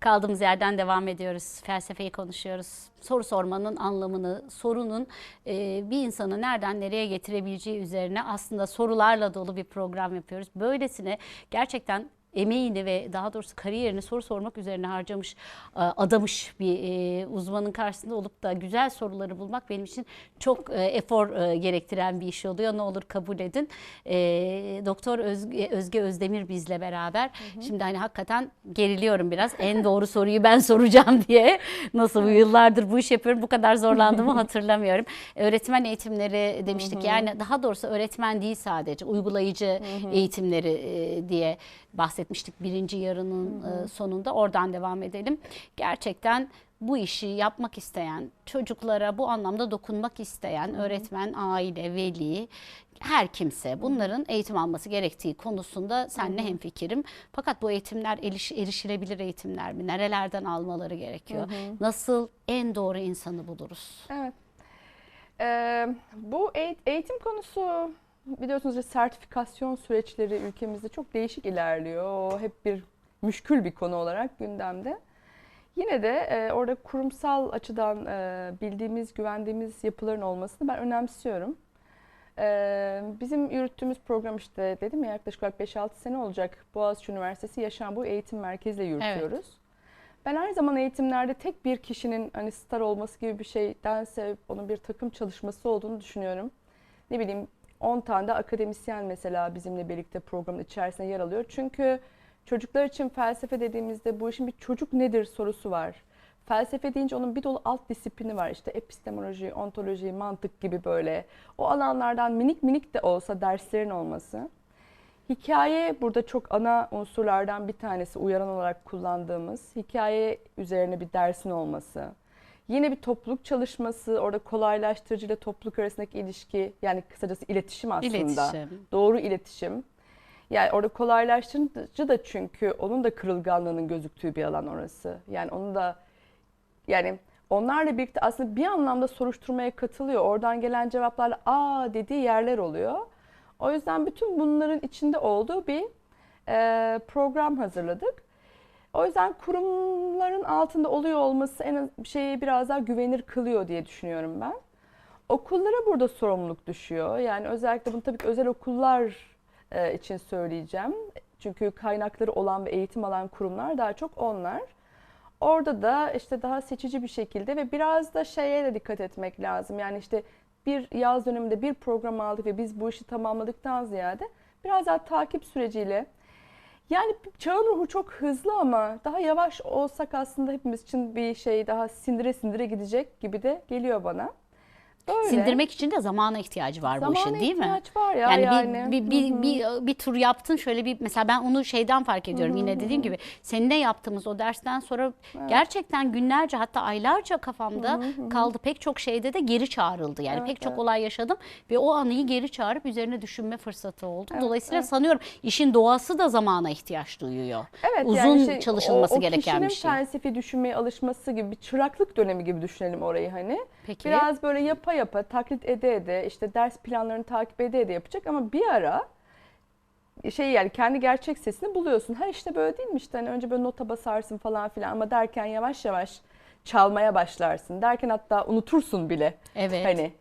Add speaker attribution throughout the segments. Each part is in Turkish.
Speaker 1: Kaldığımız yerden devam ediyoruz. Felsefeyi konuşuyoruz. Soru sormanın anlamını, sorunun e, bir insanı nereden nereye getirebileceği üzerine aslında sorularla dolu bir program yapıyoruz. Böylesine gerçekten emeğini ve daha doğrusu kariyerini soru sormak üzerine harcamış, e, adamış bir e, uzmanın karşısında olup da güzel soruları bulmak benim için çok e, efor gerektiren bir iş oluyor. Ne olur kabul edin. Doktor Özge, Özge Özdemir bizle beraber. Şimdi hani hakikaten geriliyorum biraz. En doğru soruyu ben soracağım diye. Nasıl bu yıllardır bu iş yapıyorum bu kadar zorlandığımı hatırlamıyorum. Öğretmen eğitimleri demiştik. Yani daha doğrusu öğretmen değil sadece uygulayıcı eğitimleri e, diye bahsetmiştik birinci yarının e, sonunda. Oradan devam edelim. Gerçekten bu işi yapmak isteyen, çocuklara bu anlamda dokunmak isteyen öğretmen, aile, veli, her kimse bunların eğitim alması gerektiği konusunda seninle hemfikirim. Fakat bu eğitimler eriş, erişilebilir eğitimler mi? Nerelerden almaları gerekiyor? Nasıl en doğru insanı buluruz?
Speaker 2: Evet. Ee, bu eğit- eğitim konusu biliyorsunuz ya sertifikasyon süreçleri ülkemizde çok değişik ilerliyor. O hep bir müşkül bir konu olarak gündemde. Yine de e, orada kurumsal açıdan e, bildiğimiz, güvendiğimiz yapıların olmasını ben önemsiyorum. E, bizim yürüttüğümüz program işte dedim ya yaklaşık olarak 5-6 sene olacak Boğaziçi Üniversitesi Yaşam Boyu Eğitim Merkezi'yle yürütüyoruz. Ben her zaman eğitimlerde tek bir kişinin hani star olması gibi bir şeydense onun bir takım çalışması olduğunu düşünüyorum. Ne bileyim 10 tane de akademisyen mesela bizimle birlikte programın içerisinde yer alıyor. Çünkü çocuklar için felsefe dediğimizde bu işin bir çocuk nedir sorusu var. Felsefe deyince onun bir dolu alt disiplini var. İşte epistemoloji, ontoloji, mantık gibi böyle. O alanlardan minik minik de olsa derslerin olması. Hikaye burada çok ana unsurlardan bir tanesi uyaran olarak kullandığımız hikaye üzerine bir dersin olması. Yine bir topluluk çalışması, orada kolaylaştırıcı ile topluluk arasındaki ilişki yani kısacası iletişim aslında.
Speaker 1: İletişim.
Speaker 2: Doğru iletişim. Yani orada kolaylaştırıcı da çünkü onun da kırılganlığının gözüktüğü bir alan orası. Yani onu da yani onlarla birlikte aslında bir anlamda soruşturmaya katılıyor. Oradan gelen cevaplarla aa dediği yerler oluyor. O yüzden bütün bunların içinde olduğu bir e, program hazırladık. O yüzden kurumların altında oluyor olması en az şeyi biraz daha güvenir kılıyor diye düşünüyorum ben. Okullara burada sorumluluk düşüyor. Yani özellikle bunu tabii ki özel okullar e, için söyleyeceğim. Çünkü kaynakları olan ve eğitim alan kurumlar daha çok onlar. Orada da işte daha seçici bir şekilde ve biraz da şeye de dikkat etmek lazım. Yani işte bir yaz döneminde bir program aldık ve biz bu işi tamamladıktan ziyade biraz daha takip süreciyle yani çağın ruhu çok hızlı ama daha yavaş olsak aslında hepimiz için bir şey daha sindire sindire gidecek gibi de geliyor bana. Böyle.
Speaker 1: Sindirmek için de zamana ihtiyacı var bu
Speaker 2: Zamana
Speaker 1: işin değil mi?
Speaker 2: ihtiyaç var ya
Speaker 1: Yani,
Speaker 2: yani.
Speaker 1: bir, bir,
Speaker 2: Hı hı.
Speaker 1: bir, bir, bir tur yaptın şöyle bir mesela ben onu şeyden fark ediyorum yine dediğim gibi seninle yaptığımız o dersten sonra gerçekten günlerce hatta aylarca kafamda kaldı pek çok şeyde de geri çağrıldı yani
Speaker 2: Evet,
Speaker 1: pek çok
Speaker 2: evet.
Speaker 1: olay yaşadım ve o anıyı geri çağırıp üzerine düşünme fırsatı oldu.
Speaker 2: Evet,
Speaker 1: Dolayısıyla
Speaker 2: evet.
Speaker 1: sanıyorum işin doğası da zamana ihtiyaç duyuyor.
Speaker 2: Evet,
Speaker 1: Uzun
Speaker 2: yani şey,
Speaker 1: çalışılması
Speaker 2: o, o
Speaker 1: gereken bir
Speaker 2: kişinin
Speaker 1: şey.
Speaker 2: felsefi düşünmeye alışması gibi bir çıraklık dönemi gibi düşünelim orayı hani.
Speaker 1: Peki.
Speaker 2: Biraz böyle yapa yapa taklit ede ede işte ders planlarını takip ede ede yapacak ama bir ara şey yani kendi gerçek sesini buluyorsun. Ha işte böyle değil mi işte hani önce böyle nota basarsın falan filan ama derken yavaş yavaş çalmaya başlarsın. Derken hatta unutursun bile.
Speaker 1: Evet.
Speaker 2: Hani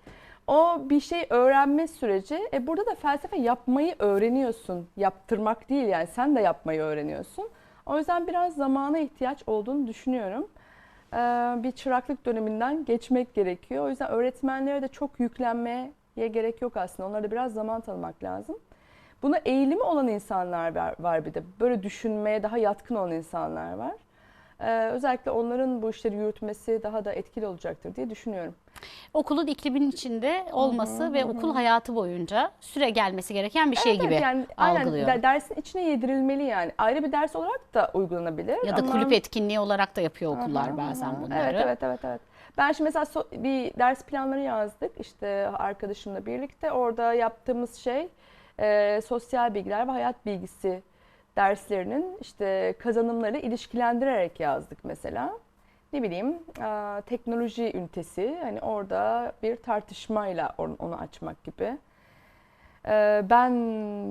Speaker 2: o bir şey öğrenme süreci. E burada da felsefe yapmayı öğreniyorsun. Yaptırmak değil yani sen de yapmayı öğreniyorsun. O yüzden biraz zamana ihtiyaç olduğunu düşünüyorum. Ee, bir çıraklık döneminden geçmek gerekiyor. O yüzden öğretmenlere de çok yüklenmeye gerek yok aslında. Onlara da biraz zaman tanımak lazım. Buna eğilimi olan insanlar var bir de. Böyle düşünmeye daha yatkın olan insanlar var. Ee, özellikle onların bu işleri yürütmesi daha da etkili olacaktır diye düşünüyorum.
Speaker 1: Okulun iklimin içinde olması ve okul hayatı boyunca süre gelmesi gereken bir şey
Speaker 2: Evet,
Speaker 1: gibi
Speaker 2: yani aynen
Speaker 1: algılıyorum.
Speaker 2: de- dersin içine yedirilmeli yani. Ayrı bir ders olarak da uygulanabilir.
Speaker 1: Ya da
Speaker 2: ama-
Speaker 1: kulüp etkinliği olarak da yapıyor okullar
Speaker 2: Aha,
Speaker 1: bazen
Speaker 2: aha.
Speaker 1: bunları.
Speaker 2: Evet evet evet evet. Ben şimdi mesela so- bir ders planları yazdık işte arkadaşımla birlikte. Orada yaptığımız şey e, sosyal bilgiler ve hayat bilgisi derslerinin işte kazanımları ilişkilendirerek yazdık mesela. Ne bileyim e, teknoloji ünitesi hani orada bir tartışmayla onu, açmak gibi. Ee, ben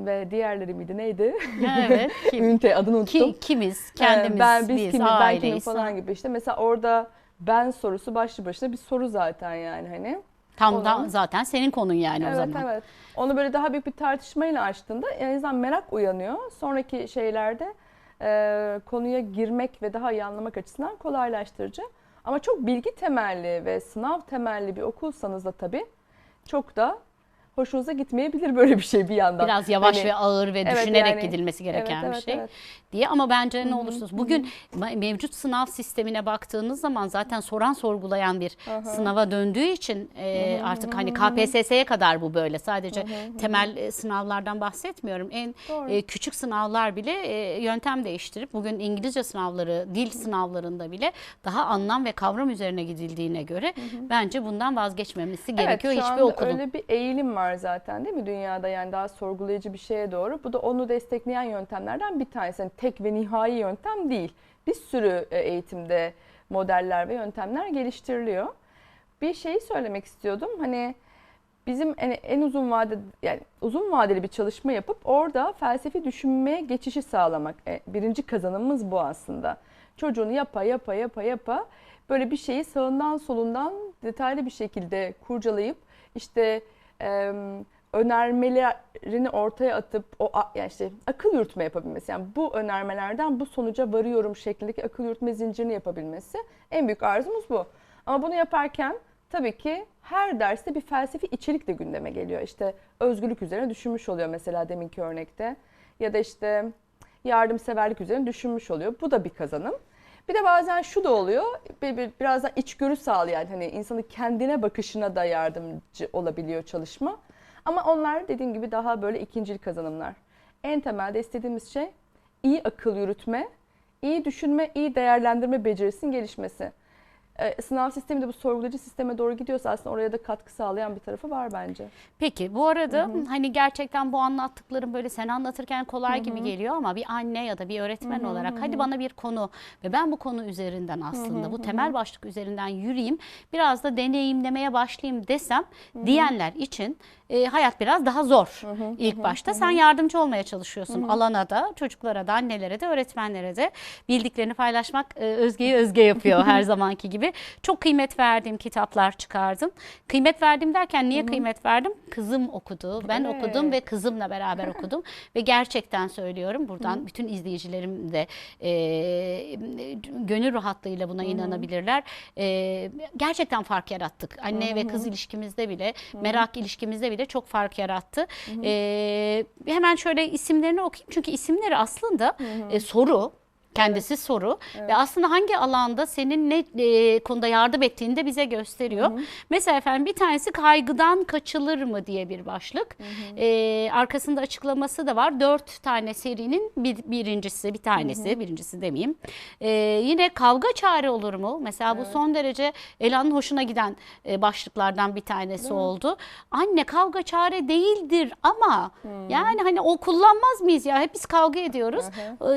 Speaker 2: ve diğerleri miydi neydi?
Speaker 1: evet. Kim,
Speaker 2: Ünite adını unuttum.
Speaker 1: ki, kimiz?
Speaker 2: Ee,
Speaker 1: Kendimiz,
Speaker 2: ben, biz,
Speaker 1: biz,
Speaker 2: kimiz, ben kimim falan gibi işte. Mesela orada ben sorusu başlı başına bir soru zaten yani hani.
Speaker 1: Tam da zaten senin konun yani o
Speaker 2: evet
Speaker 1: zaman.
Speaker 2: evet. Onu böyle daha büyük bir tartışmayla açtığında en azından merak uyanıyor. Sonraki şeylerde e, konuya girmek ve daha iyi anlamak açısından kolaylaştırıcı. Ama çok bilgi temelli ve sınav temelli bir okulsanız da tabii çok da hoşunuza gitmeyebilir böyle bir şey bir yandan.
Speaker 1: Biraz yavaş
Speaker 2: Hani-
Speaker 1: ve ağır ve
Speaker 2: Evet,
Speaker 1: düşünerek
Speaker 2: yani-
Speaker 1: gidilmesi gereken
Speaker 2: evet,
Speaker 1: bir
Speaker 2: evet,
Speaker 1: şey
Speaker 2: evet.
Speaker 1: diye. Ama bence ne olursa olsun bugün me- mevcut sınav sistemine baktığınız zaman zaten soran sorgulayan bir sınava döndüğü için e, artık hani KPSS'ye kadar bu böyle. Sadece temel e, sınavlardan bahsetmiyorum. En
Speaker 2: Doğru.
Speaker 1: e, küçük sınavlar bile e, yöntem değiştirip bugün İngilizce sınavları dil sınavlarında bile daha anlam ve kavram üzerine gidildiğine göre bence bundan vazgeçmemesi gerekiyor.
Speaker 2: evet, şu
Speaker 1: hiçbir
Speaker 2: anda
Speaker 1: okulun.
Speaker 2: öyle bir eğilim var zaten değil mi dünyada yani daha sorgulayıcı bir şeye doğru. Bu da onu destekleyen yöntemlerden bir tanesi. Yani tek ve nihai yöntem değil. Bir sürü e, eğitimde modeller ve yöntemler geliştiriliyor. Bir şeyi söylemek istiyordum. Hani bizim en, en uzun vade yani uzun vadeli bir çalışma yapıp orada felsefi düşünmeye geçişi sağlamak. E, birinci kazanımımız bu aslında. Çocuğunu yapa yapa yapa yapa böyle bir şeyi sağından solundan detaylı bir şekilde kurcalayıp işte e, önermelerini ortaya atıp o yani işte akıl yürütme yapabilmesi. Yani bu önermelerden bu sonuca varıyorum şeklindeki akıl yürütme zincirini yapabilmesi en büyük arzumuz bu. Ama bunu yaparken tabii ki her derste bir felsefi içerik de gündeme geliyor. İşte özgürlük üzerine düşünmüş oluyor mesela deminki örnekte. Ya da işte yardımseverlik üzerine düşünmüş oluyor. Bu da bir kazanım. Bir de bazen şu da oluyor. Bir, bir, biraz da içgörü sağlayan hani insanın kendine bakışına da yardımcı olabiliyor çalışma. Ama onlar dediğim gibi daha böyle ikincil kazanımlar. En temelde istediğimiz şey iyi akıl yürütme, iyi düşünme, iyi değerlendirme becerisinin gelişmesi. Ee, sınav sistemi de bu sorgulayıcı sisteme doğru gidiyorsa aslında oraya da katkı sağlayan bir tarafı var bence.
Speaker 1: Peki bu arada hani gerçekten bu anlattıklarım böyle sen anlatırken kolay gibi geliyor ama bir anne ya da bir öğretmen olarak hadi bana bir konu ve ben bu konu üzerinden aslında bu temel başlık üzerinden yürüyeyim biraz da deneyimlemeye başlayayım desem diyenler için e, hayat biraz daha zor ilk başta. Sen yardımcı olmaya çalışıyorsun alana da çocuklara da annelere de öğretmenlere de. Bildiklerini paylaşmak e, Özge'yi Özge yapıyor her zamanki gibi. Çok kıymet verdiğim kitaplar çıkardım. Kıymet verdim derken niye kıymet verdim? Kızım okudu, ben
Speaker 2: Evet.
Speaker 1: okudum ve kızımla beraber okudum ve gerçekten söylüyorum buradan bütün izleyicilerim de e, gönül rahatlığıyla buna inanabilirler. E, gerçekten fark yarattık. Anne ve kız ilişkimizde bile, merak ilişkimizde bile çok fark yarattı. E, hemen şöyle isimlerini okuyayım çünkü isimleri aslında e, soru. Kendisi soru ve aslında hangi alanda senin ne e, konuda yardım ettiğini de bize gösteriyor. Mesela efendim bir tanesi kaygıdan kaçılır mı diye bir başlık. E, arkasında açıklaması da var. Dört tane serinin bir, birincisi, bir tanesi, birincisi demeyeyim. E, yine kavga çare olur mu? Mesela bu son derece Ela'nın hoşuna giden e, başlıklardan bir tanesi oldu. Anne kavga çare değildir ama yani hani o kullanmaz mıyız ya? Hep biz kavga ediyoruz.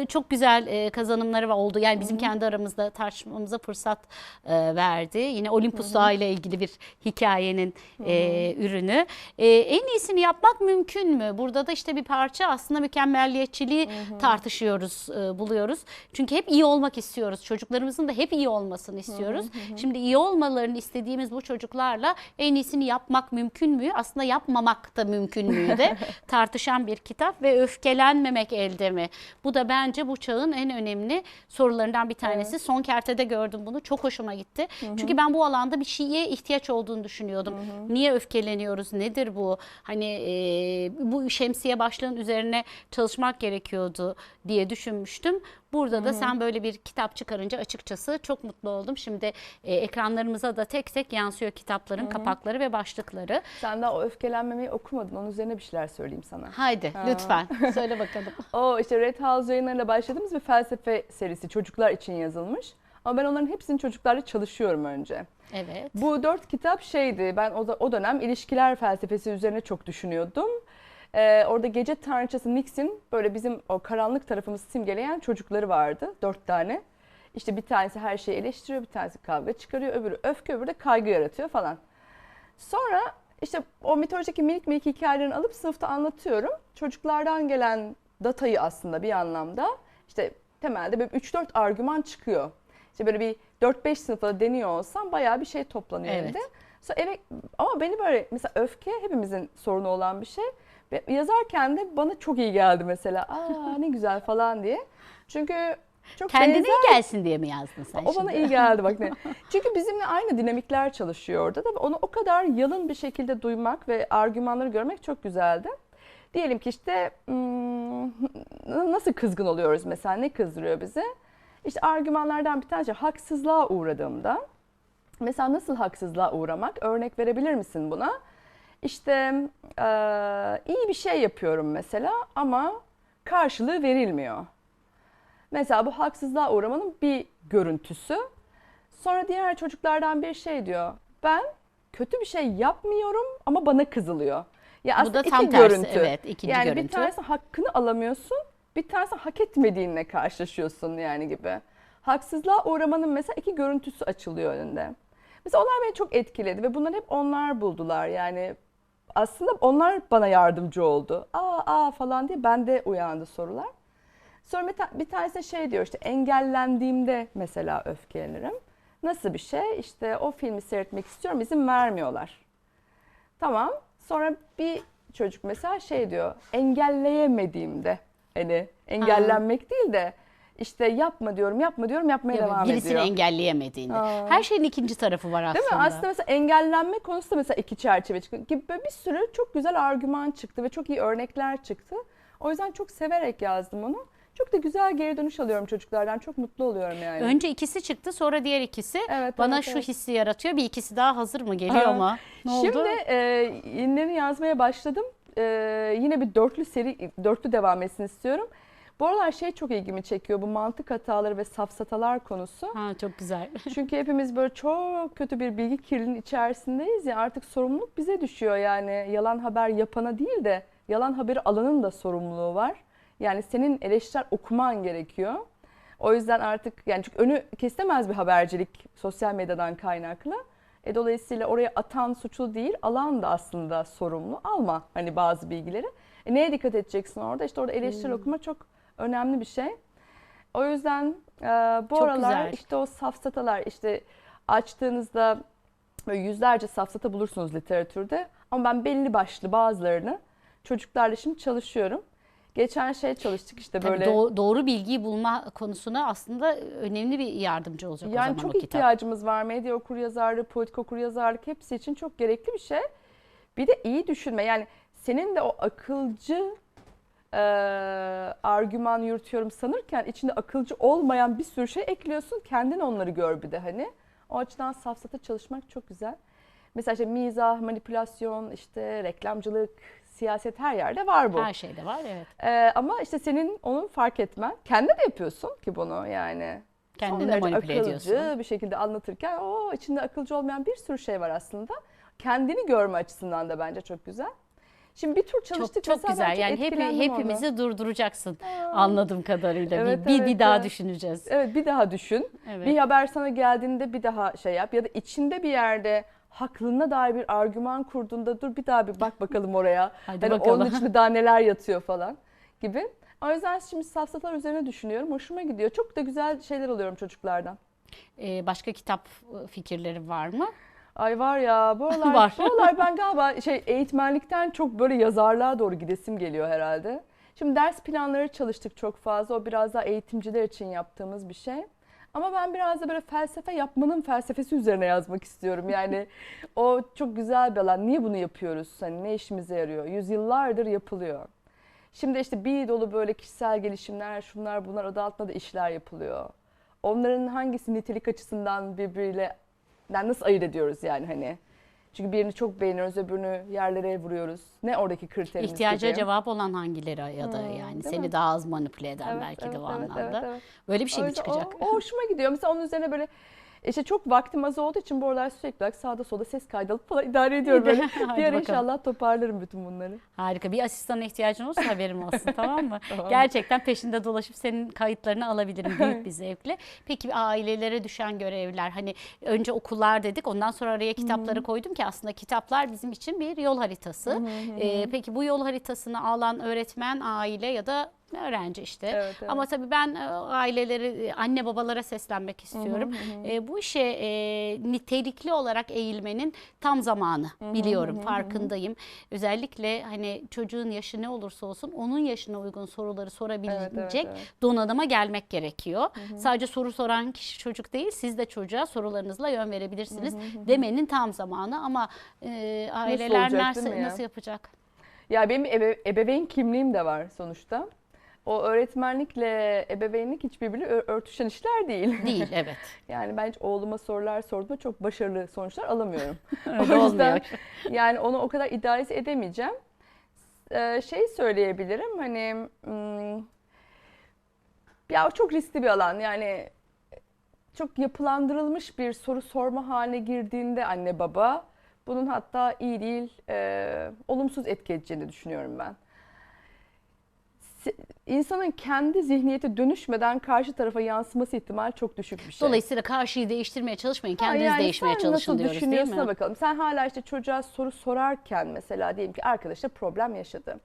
Speaker 1: E, çok güzel e, kazanımları var- oldu. Yani bizim kendi aramızda tartışmamıza fırsat e, verdi. Yine Olympus Dağı ile ilgili bir hikayenin e, ürünü. E, en iyisini yapmak mümkün mü? Burada da işte bir parça aslında mükemmelliyetçiliği tartışıyoruz, e, buluyoruz. Çünkü hep iyi olmak istiyoruz. Çocuklarımızın da hep iyi olmasını istiyoruz. Şimdi iyi olmalarını istediğimiz bu çocuklarla en iyisini yapmak mümkün mü? Aslında yapmamak da mümkün müyü de tartışan bir kitap ve öfkelenmemek elde mi? Bu da bence bu çağın en önemli sorularından bir tanesi. Son kertede gördüm bunu. Çok hoşuma gitti. Çünkü ben bu alanda bir şeye ihtiyaç olduğunu düşünüyordum. Niye öfkeleniyoruz? Nedir bu? Hani e, bu şemsiye başlığın üzerine çalışmak gerekiyordu diye düşünmüştüm. Burada da sen böyle bir kitap çıkarınca açıkçası çok mutlu oldum. Şimdi e, ekranlarımıza da tek tek yansıyor kitapların kapakları ve başlıkları.
Speaker 2: Sen daha o öfkelenmemeyi okumadın. Onun üzerine bir şeyler söyleyeyim sana.
Speaker 1: Haydi lütfen söyle bakalım.
Speaker 2: O işte Red House yayınlarıyla başladığımız bir felsefe serisi çocuklar için yazılmış. Ama ben onların hepsini çocuklarla çalışıyorum önce.
Speaker 1: Evet.
Speaker 2: Bu dört kitap şeydi. Ben o, da, o dönem ilişkiler felsefesi üzerine çok düşünüyordum. Ee, orada gece tanrıçası Nix'in böyle bizim o karanlık tarafımızı simgeleyen çocukları vardı. Dört tane. İşte bir tanesi her şeyi eleştiriyor, bir tanesi kavga çıkarıyor, öbürü öfke, öbürü de kaygı yaratıyor falan. Sonra işte o mitolojideki minik minik hikayelerini alıp sınıfta anlatıyorum. Çocuklardan gelen datayı aslında bir anlamda işte temelde böyle 3-4 argüman çıkıyor. İşte böyle bir 4-5 sınıfta deniyor olsam bayağı bir şey toplanıyor
Speaker 1: Evet.
Speaker 2: evde. Sonra eve ama beni böyle mesela öfke hepimizin sorunu olan bir şey. Yazarken de bana çok iyi geldi mesela. Aa ne güzel falan diye. Çünkü çok
Speaker 1: Kendine
Speaker 2: benzer
Speaker 1: iyi gelsin diye mi yazdın sen
Speaker 2: o
Speaker 1: şimdi?
Speaker 2: bana iyi geldi bak ne. Çünkü bizimle aynı dinamikler çalışıyor orada da onu o kadar yalın bir şekilde duymak ve argümanları görmek çok güzeldi. Diyelim ki işte hmm, nasıl kızgın oluyoruz mesela ne kızdırıyor bizi? İşte argümanlardan bir tanesi haksızlığa uğradığımda. Mesela nasıl haksızlığa uğramak? Örnek verebilir misin buna? İşte eee, iyi bir şey yapıyorum mesela ama karşılığı verilmiyor. Mesela bu haksızlığa uğramanın bir görüntüsü. Sonra diğer çocuklardan bir şey diyor. Ben kötü bir şey yapmıyorum ama bana kızılıyor. Ya
Speaker 1: Bu da tam
Speaker 2: iki
Speaker 1: tersi,
Speaker 2: görüntü.
Speaker 1: evet, ikinci
Speaker 2: yani bir
Speaker 1: görüntü.
Speaker 2: tanesi hakkını alamıyorsun, bir tanesi hak etmediğinle karşılaşıyorsun yani gibi. Haksızlığa uğramanın mesela iki görüntüsü açılıyor önünde. Mesela onlar beni çok etkiledi ve bunları hep onlar buldular. Yani aslında onlar bana yardımcı oldu. Aa aa falan diye bende uyandı sorular. Sonra bir, ta- bir tanesi şey diyor işte engellendiğimde mesela öfkelenirim. Nasıl bir şey? İşte o filmi seyretmek istiyorum izin vermiyorlar. Tamam. Sonra bir çocuk mesela şey diyor engelleyemediğimde hani engellenmek değil de işte yapma diyorum yapma diyorum yapmaya
Speaker 1: Ya,
Speaker 2: devam
Speaker 1: birisini
Speaker 2: ediyor.
Speaker 1: engelleyemediğinde.
Speaker 2: Aa.
Speaker 1: Her şeyin ikinci tarafı var aslında.
Speaker 2: Değil mi? Aslında mesela engellenme konusu da mesela iki çerçeve çıktı. Gibi böyle bir sürü çok güzel argüman çıktı ve çok iyi örnekler çıktı. O yüzden çok severek yazdım onu. Çok da güzel geri dönüş alıyorum çocuklardan. Çok mutlu oluyorum yani.
Speaker 1: Önce ikisi çıktı sonra diğer ikisi.
Speaker 2: Evet,
Speaker 1: Bana
Speaker 2: evet,
Speaker 1: şu
Speaker 2: evet.
Speaker 1: hissi yaratıyor. Bir ikisi daha hazır mı? Geliyor
Speaker 2: Aa,
Speaker 1: mu? Ne oldu?
Speaker 2: Şimdi e, yenilerini yazmaya başladım. E, yine bir dörtlü seri, dörtlü devam etsin istiyorum. Bu aralar şey çok ilgimi çekiyor. Bu mantık hataları ve safsatalar konusu.
Speaker 1: Ha, çok güzel.
Speaker 2: Çünkü hepimiz böyle çok kötü bir bilgi kirliliğinin içerisindeyiz ya artık sorumluluk bize düşüyor yani yalan haber yapana değil de yalan haberi alanın da sorumluluğu var. Yani senin eleştirel okuman gerekiyor. O yüzden artık yani çünkü önü kesilemez bir habercilik sosyal medyadan kaynaklı. E, dolayısıyla oraya atan suçlu değil, alan da aslında sorumlu. Alma hani bazı bilgileri. E, neye dikkat edeceksin orada? İşte orada eleştirel okuma çok önemli bir şey. O yüzden e, bu
Speaker 1: Çok
Speaker 2: aralar
Speaker 1: güzel.
Speaker 2: işte o safsatalar işte açtığınızda böyle yüzlerce safsata bulursunuz literatürde. Ama ben belli başlı bazılarını çocuklarla şimdi çalışıyorum. Geçen şey çalıştık işte
Speaker 1: Tabii
Speaker 2: böyle.
Speaker 1: doğ- doğru bilgiyi bulma konusuna aslında önemli bir yardımcı olacak o
Speaker 2: Yani
Speaker 1: zaman
Speaker 2: çok
Speaker 1: o kitap.
Speaker 2: ihtiyacımız var. Medya okuryazarlığı, politik okuryazarlık hepsi için çok gerekli bir şey. Bir de iyi düşünme. Yani senin de o akılcı e, argüman yürütüyorum sanırken içinde akılcı olmayan bir sürü şey ekliyorsun. Kendin onları gör bir de hani. O açıdan safsata çalışmak çok güzel. Mesela işte mizah, manipülasyon, işte reklamcılık, siyaset her yerde var bu.
Speaker 1: Her şeyde var evet.
Speaker 2: Ee, ama işte senin onu fark etmen. Kendi de yapıyorsun ki bunu yani.
Speaker 1: Kendini de manipüle
Speaker 2: akılcı
Speaker 1: ediyorsun.
Speaker 2: bir şekilde anlatırken o içinde akılcı olmayan bir sürü şey var aslında. Kendini görme açısından da bence çok güzel. Şimdi bir tur çalıştık.
Speaker 1: Çok çok güzel. Yani hep, hepimizi
Speaker 2: onu.
Speaker 1: durduracaksın anladığım kadarıyla.
Speaker 2: Evet,
Speaker 1: bir, bir,
Speaker 2: evet,
Speaker 1: bir daha
Speaker 2: evet.
Speaker 1: düşüneceğiz.
Speaker 2: Evet bir daha düşün.
Speaker 1: Evet.
Speaker 2: Bir haber sana geldiğinde bir daha şey yap. Ya da içinde bir yerde haklılığına dair bir argüman kurduğunda dur bir daha bir bak bakalım oraya.
Speaker 1: Hadi
Speaker 2: hani
Speaker 1: bakalım.
Speaker 2: onun içinde daha neler yatıyor falan gibi. O yüzden şimdi safsatalar üzerine düşünüyorum. Hoşuma gidiyor. Çok da güzel şeyler alıyorum çocuklardan.
Speaker 1: Ee, başka kitap e, fikirleri var mı?
Speaker 2: Ay var ya bu aralar,
Speaker 1: Var.
Speaker 2: bu aralar ben galiba şey eğitmenlikten çok böyle yazarlığa doğru gidesim geliyor herhalde. Şimdi ders planları çalıştık çok fazla. O biraz daha eğitimciler için yaptığımız bir şey. Ama ben biraz da böyle felsefe yapmanın felsefesi üzerine yazmak istiyorum. Yani o çok güzel bir alan. Niye bunu yapıyoruz? Hani ne işimize yarıyor? Yüzyıllardır yapılıyor. Şimdi işte bir dolu böyle kişisel gelişimler, şunlar bunlar adı altında da işler yapılıyor. Onların hangisi nitelik açısından birbiriyle yani nasıl ayırt ediyoruz yani hani? Çünkü birini çok beğeniyoruz, öbürünü yerlere vuruyoruz. Ne oradaki kriterimiz
Speaker 1: İhtiyaca
Speaker 2: gibi?
Speaker 1: cevap olan hangileri ya da
Speaker 2: Hmm,
Speaker 1: yani seni
Speaker 2: mi?
Speaker 1: daha az manipüle eden
Speaker 2: Evet,
Speaker 1: belki
Speaker 2: evet,
Speaker 1: de o
Speaker 2: evet,
Speaker 1: anlamda.
Speaker 2: evet, evet.
Speaker 1: Böyle bir şey
Speaker 2: O
Speaker 1: mi çıkacak?
Speaker 2: O, o hoşuma gidiyor. Mesela onun üzerine böyle İşte çok vaktim az olduğu için bu aralar sürekli olarak sağda solda ses kaydı alıp falan idare ediyorum böyle. Bir ara inşallah toparlarım bütün bunları.
Speaker 1: Harika. Bir asistana ihtiyacın olursa haberim olsun tamam mı?
Speaker 2: Tamam.
Speaker 1: Gerçekten peşinde dolaşıp senin kayıtlarını alabilirim büyük bir zevkle. Peki ailelere düşen görevler hani önce okullar dedik ondan sonra araya kitapları koydum ki aslında kitaplar bizim için bir yol haritası. Ee, peki bu yol haritasını alan öğretmen, aile ya da öğrenci işte.
Speaker 2: Evet, evet.
Speaker 1: Ama tabii ben e, aileleri, e, anne babalara seslenmek istiyorum. E, bu işe e, nitelikli olarak eğilmenin tam zamanı biliyorum, farkındayım. Özellikle hani çocuğun yaşı ne olursa olsun onun yaşına uygun soruları sorabilecek
Speaker 2: Evet, evet, evet.
Speaker 1: donanıma gelmek gerekiyor. Sadece soru soran kişi çocuk değil, siz de çocuğa sorularınızla yön verebilirsiniz demenin tam zamanı ama e, aileler
Speaker 2: olacak,
Speaker 1: nasıl,
Speaker 2: mi ya?
Speaker 1: nasıl yapacak?
Speaker 2: Ya benim ebe- ebeveyn kimliğim de var sonuçta. O öğretmenlikle ebeveynlik hiç birbiriyle örtüşen işler değil.
Speaker 1: Değil, evet.
Speaker 2: Yani ben hiç oğluma sorular sorduğumda çok başarılı sonuçlar alamıyorum.
Speaker 1: Öyle
Speaker 2: o yüzden
Speaker 1: olmuyor.
Speaker 2: yani onu o kadar idealize edemeyeceğim. Ee, şey söyleyebilirim hani hmm, ya çok riskli bir alan yani çok yapılandırılmış bir soru sorma haline girdiğinde anne baba bunun hatta iyi değil e, olumsuz etki edeceğini düşünüyorum ben. İnsanın kendi zihniyete dönüşmeden karşı tarafa yansıması ihtimali çok düşük bir şey.
Speaker 1: Dolayısıyla karşıyı değiştirmeye çalışmayın,
Speaker 2: Ha,
Speaker 1: kendiniz
Speaker 2: yani
Speaker 1: değişmeye çalışın
Speaker 2: nasıl
Speaker 1: diyoruz değil mi?
Speaker 2: bakalım. Sen hala işte çocuğa soru sorarken mesela diyelim ki arkadaşla problem yaşadı.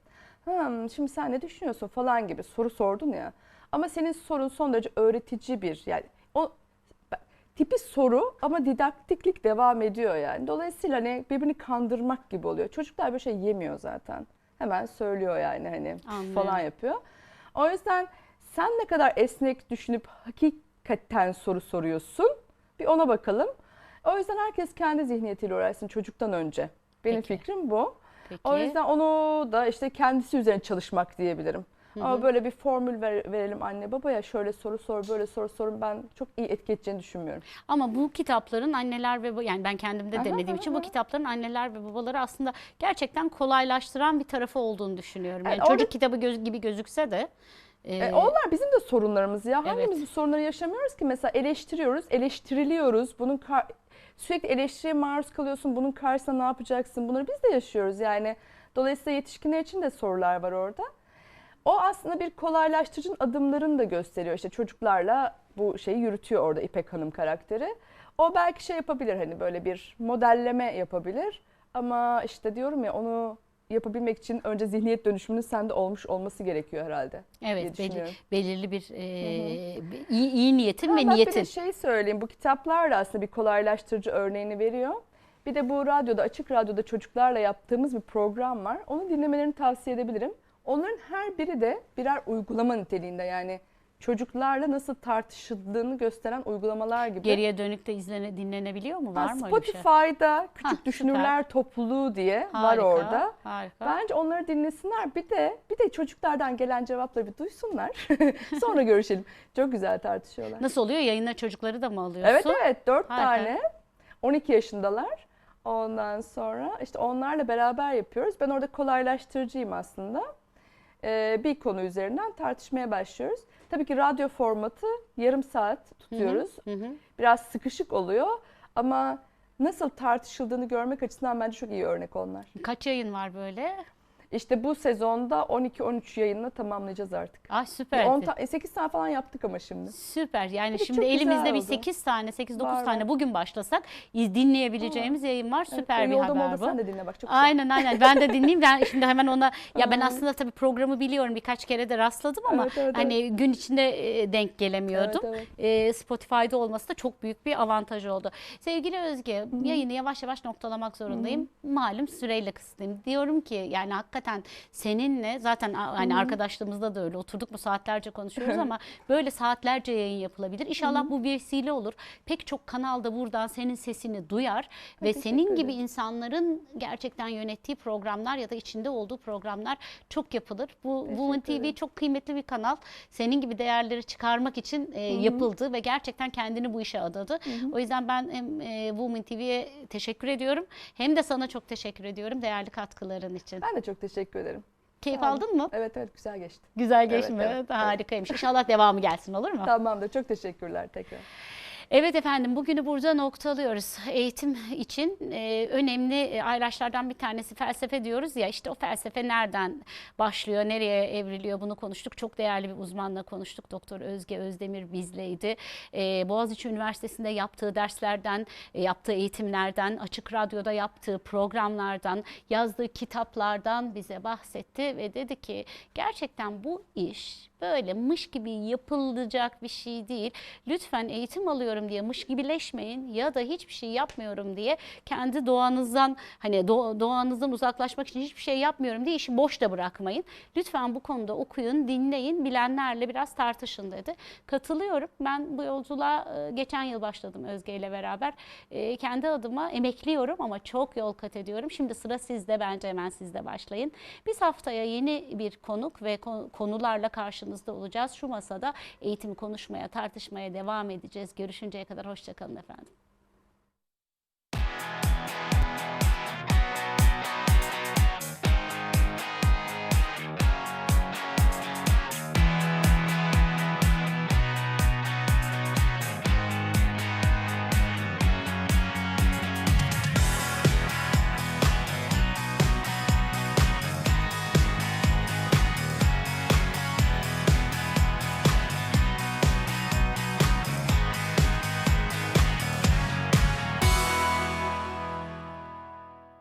Speaker 2: Hmm, şimdi sen ne düşünüyorsun falan gibi soru sordun ya. Ama senin sorun son derece öğretici bir yani o tipi soru ama didaktiklik devam ediyor yani. Dolayısıyla hani birbirini kandırmak gibi oluyor. Çocuklar böyle şey yemiyor zaten. Hemen söylüyor yani hani
Speaker 1: Anlıyorum.
Speaker 2: falan yapıyor. O yüzden sen ne kadar esnek düşünüp hakikaten soru soruyorsun bir ona bakalım. O yüzden herkes kendi zihniyetiyle uğraşsın çocuktan önce. Benim
Speaker 1: Peki.
Speaker 2: fikrim bu.
Speaker 1: Peki.
Speaker 2: O yüzden onu da işte kendisi üzerine çalışmak diyebilirim. Ama böyle bir formül ver- verelim anne babaya şöyle soru sor böyle soru sorun ben çok iyi etki edeceğini düşünmüyorum.
Speaker 1: Ama bu kitapların anneler ve yani ben kendimde denediğim için bu kitapların anneler ve babaları aslında gerçekten kolaylaştıran bir tarafı olduğunu düşünüyorum. Yani
Speaker 2: Evet, orada-
Speaker 1: çocuk kitabı göz, gibi gözükse de e,
Speaker 2: E, onlar bizim de sorunlarımız ya.
Speaker 1: Evet.
Speaker 2: Hangimiz bu sorunları yaşamıyoruz ki? Mesela eleştiriyoruz, eleştiriliyoruz. Bunun sürekli eleştiriye maruz kalıyorsun. Bunun karşısında ne yapacaksın? Bunları biz de yaşıyoruz yani. Dolayısıyla yetişkinler için de sorular var orada. O aslında bir kolaylaştırıcı adımlarını da gösteriyor. İşte çocuklarla bu şeyi yürütüyor orada İpek Hanım karakteri. O belki şey yapabilir hani böyle bir modelleme yapabilir. Ama işte diyorum ya onu yapabilmek için önce zihniyet dönüşümünün sende olmuş olması gerekiyor herhalde.
Speaker 1: evet
Speaker 2: düşünüyorum.
Speaker 1: belirli bir e, bir iyi, iyi niyetin
Speaker 2: Ha,
Speaker 1: ve
Speaker 2: bak Bir
Speaker 1: niyetin.
Speaker 2: de şey söyleyeyim bu kitaplar da aslında bir kolaylaştırıcı örneğini veriyor. Bir de bu radyoda açık radyoda çocuklarla yaptığımız bir program var. Onu dinlemelerini tavsiye edebilirim. Onların her biri de birer uygulama niteliğinde yani çocuklarla nasıl tartışıldığını gösteren uygulamalar gibi.
Speaker 1: Geriye dönük de izlene, dinlenebiliyor mu? Var
Speaker 2: Ha,
Speaker 1: mı bir şey?
Speaker 2: Spotify'da Küçük
Speaker 1: Hah,
Speaker 2: Düşünürler Topluluğu diye
Speaker 1: Harika,
Speaker 2: var orada.
Speaker 1: Harika.
Speaker 2: Bence onları dinlesinler. Bir de bir de çocuklardan gelen cevapları bir duysunlar. Sonra görüşelim. Çok güzel tartışıyorlar.
Speaker 1: Nasıl oluyor? Yayına çocukları da mı alıyorsun?
Speaker 2: Evet evet dört
Speaker 1: Harika.
Speaker 2: tane 12 yaşındalar. Ondan sonra işte onlarla beraber yapıyoruz. Ben orada kolaylaştırıcıyım aslında. Ee, bir konu üzerinden tartışmaya başlıyoruz. Tabii ki radyo formatı yarım saat tutuyoruz.
Speaker 1: Hı hı.
Speaker 2: Biraz sıkışık oluyor ama nasıl tartışıldığını görmek açısından bence çok iyi örnek onlar.
Speaker 1: Kaç yayın var böyle?
Speaker 2: İşte bu sezonda 12-13 yayınla tamamlayacağız artık.
Speaker 1: Ah süper.
Speaker 2: 10 ta- 8 tane falan yaptık ama şimdi.
Speaker 1: Süper. Yani
Speaker 2: Evet,
Speaker 1: şimdi
Speaker 2: çok güzel
Speaker 1: elimizde bir
Speaker 2: oldu.
Speaker 1: 8 tane, 8 9
Speaker 2: Var,
Speaker 1: tane
Speaker 2: var.
Speaker 1: bugün başlasak iz- dinleyebileceğimiz yayın var. Süper bir
Speaker 2: yolda
Speaker 1: haber
Speaker 2: molda
Speaker 1: bu.
Speaker 2: Sen de dinle bak çok güzel.
Speaker 1: Aynen aynen. Ben de dinleyeyim. Ben şimdi hemen ona ya ben aslında tabii programı biliyorum. Birkaç kere de rastladım ama
Speaker 2: Evet, evet,
Speaker 1: hani gün içinde e, denk gelemiyordum.
Speaker 2: Evet,
Speaker 1: E, Spotify'da olması da çok büyük bir avantaj oldu. Sevgili Özge, yayını yavaş yavaş noktalamak zorundayım. Malum süreyle kısıtlıyım. Diyorum ki yani hakikaten seninle zaten hani arkadaşlığımızda da öyle oturduk mu saatlerce konuşuyoruz ama böyle saatlerce yayın yapılabilir. İnşallah bu bir vesile olur. Pek çok kanalda buradan senin sesini duyar ve
Speaker 2: teşekkür
Speaker 1: senin gibi insanların gerçekten yönettiği programlar ya da içinde olduğu programlar çok yapılır. Bu
Speaker 2: Teşekkür
Speaker 1: TV
Speaker 2: ederim.
Speaker 1: çok kıymetli bir kanal. Senin gibi değerleri çıkarmak için e, yapıldı ve gerçekten kendini bu işe adadı. O yüzden ben hem e, Women TV'ye teşekkür ediyorum hem de sana çok teşekkür ediyorum değerli katkıların için.
Speaker 2: Ben de çok teşekkür ederim.
Speaker 1: Keyif
Speaker 2: olun.
Speaker 1: aldın mı?
Speaker 2: Evet evet güzel geçti.
Speaker 1: Güzel geçti mi?
Speaker 2: evet, evet.
Speaker 1: Harikaymış. İnşallah devamı gelsin olur mu?
Speaker 2: Tamamdır. Çok teşekkürler tekrar.
Speaker 1: Evet efendim bugünü burada noktalıyoruz. Eğitim için e, önemli e, ayraçlardan bir tanesi felsefe diyoruz ya işte o felsefe nereden başlıyor, nereye evriliyor bunu konuştuk. Çok değerli bir uzmanla konuştuk. Doktor Özge Özdemir bizleydi. E, Boğaziçi Üniversitesi'nde yaptığı derslerden, e, yaptığı eğitimlerden, Açık Radyo'da yaptığı programlardan, yazdığı kitaplardan bize bahsetti ve dedi ki gerçekten bu iş böyle mış gibi yapılacak bir şey değil. Lütfen eğitim alıyorum diye mış gibileşmeyin ya da hiçbir şey yapmıyorum diye kendi doğanızdan hani do- doğanızdan uzaklaşmak için hiçbir şey yapmıyorum diye işi boş da bırakmayın. Lütfen bu konuda okuyun, dinleyin, bilenlerle biraz tartışın dedi. Katılıyorum. Ben bu yolculuğa e, geçen yıl başladım Özge ile beraber. E, Kendi adıma emekliyorum ama çok yol kat ediyorum. Şimdi sıra sizde bence hemen sizde başlayın. Biz haftaya yeni bir konuk ve ko- konularla karşınızda olacağız. Şu masada eğitimi konuşmaya, tartışmaya devam edeceğiz. Görüşünceye kadar hoşçakalın efendim.